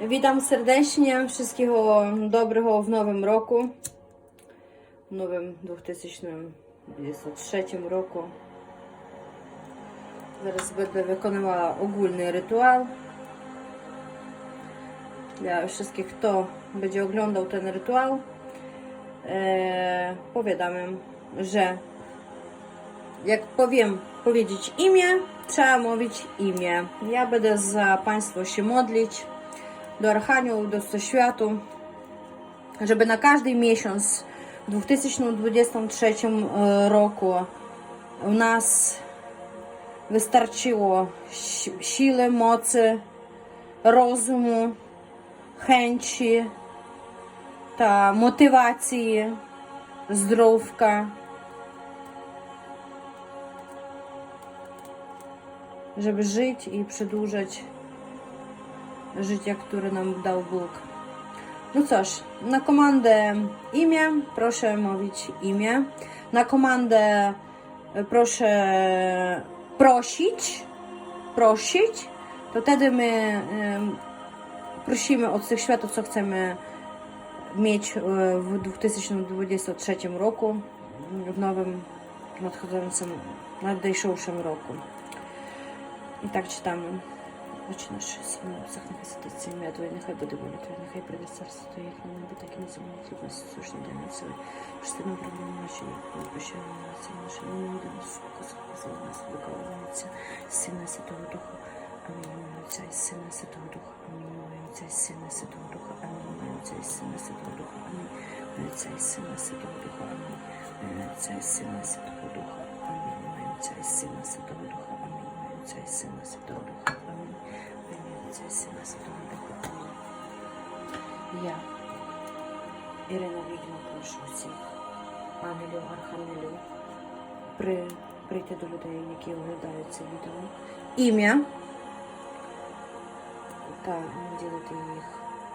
Witam serdecznie. Wszystkiego dobrego w nowym roku. W nowym 2023 roku. Zaraz będę wykonywała ogólny rytuał. Dla wszystkich, kto będzie oglądał ten rytuał, e, powiadam że jak powiem powiedzieć imię, trzeba mówić imię. Ja będę za Państwo się modlić do Archaniołów, do Wszechświatu, żeby na każdy miesiąc w 2023 roku u nas wystarczyło si- siły, mocy, rozumu, chęci, ta motywacji, zdrówka, żeby żyć i przedłużać życie, które nam dał Bóg. No cóż, na komandę imię proszę mówić imię. Na komandę e, proszę prosić, prosić, to wtedy my prosimy od tych światów, co chcemy mieć e, w 2023 roku, w nowym, nadchodzącym, nadejszym roku. I tak czytamy. Очі наші сім'ї, всіх нехай це ім'я Твоє, нехай буде воля Твоя, нехай прийде царство Твоє, як на небі, так і на землі, хліб наш насущний день на сьогодні. Прости нам проблеми наші, як ми прощаємо на це наші, не буде нас сука, захопила нас, виконується, Сина Святого Духа, Амінь, Ім'я Отця і Сина Святого Духа, Амінь, Ім'я Отця і Сина Святого Духа, Амінь, Ім'я Отця і Сина Святого Духа, Амінь, Ім'я Отця і Сина Святого Духа, Амінь, Ім'я Отця і Сина Святого Духа, Амінь, Ім'я Отця і Сина Святого Духа, Амінь, Ім'я Отця і Сина Святого Духа, Святого Духа. Амінь. Я, Ірина Відьма, прошу всіх, ангелів, архангелів, при, прийти до людей, які оглядають це відео. Ім'я та наділити їх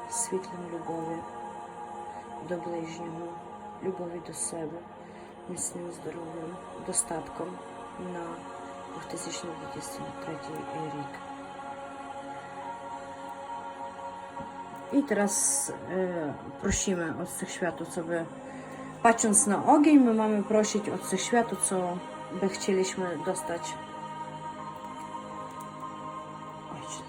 світлом любові до ближнього, любові до себе, міцним здоров'ям, достатком на 2023 рік. I teraz e, prosimy od tych światów, co by patrząc na ogień, my mamy prosić od tych światów, co by chcieliśmy dostać. Ojcze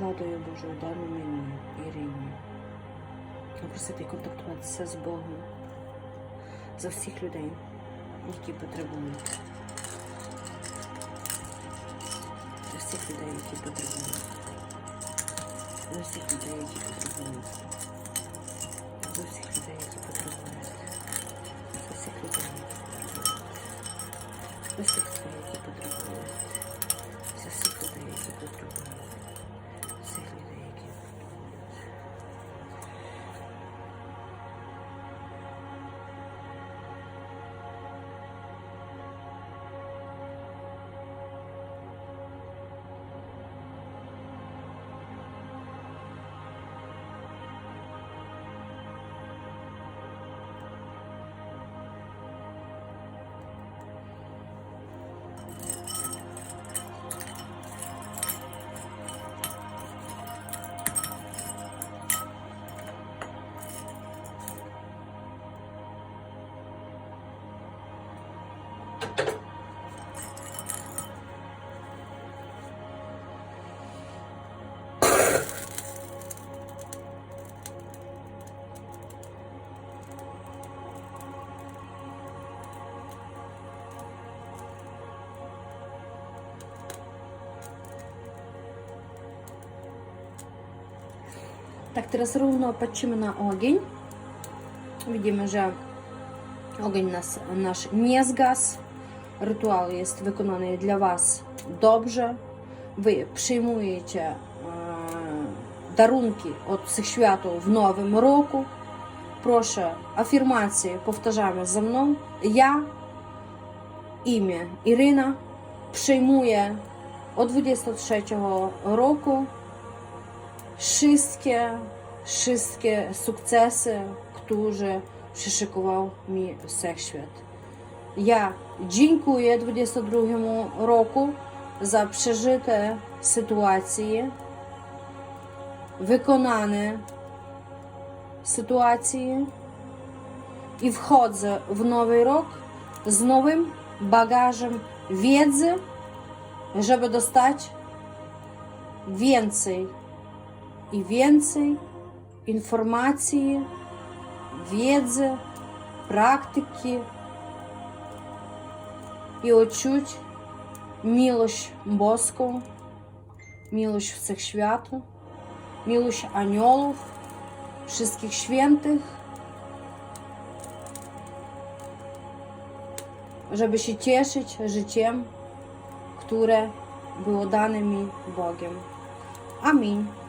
Владою Божою даруй мені Ірині. Попросити контактуватися з Богом за всіх людей, які потребують. За всіх людей, які потребують. За всіх людей, які потребують. За всіх людей, які потребують. За всіх людей, які потребують. За всіх людей, які потребують. Tak, teraz równo patrzymy na ogień. Widzimy, że ogień nas, nasz nie zgasł. Rytuał jest wykonany dla Was dobrze. Wy przyjmujecie e, darunki od Wszechświatów w nowym roku. Proszę, afirmacje powtarzamy za mną. Ja, imię Iryna, przyjmuję od 23 roku wszystkie, wszystkie sukcesy, które przyszykował mi Wszechświat. Ja dziękuję 22 roku za przeżyte sytuacje, wykonane sytuacje i wchodzę w nowy rok z nowym bagażem wiedzy, żeby dostać więcej i więcej informacji, wiedzy, praktyki i odczuć miłość boską, miłość Wszechświatu, miłość aniołów, wszystkich świętych, żeby się cieszyć życiem, które było dane mi Bogiem. Amin.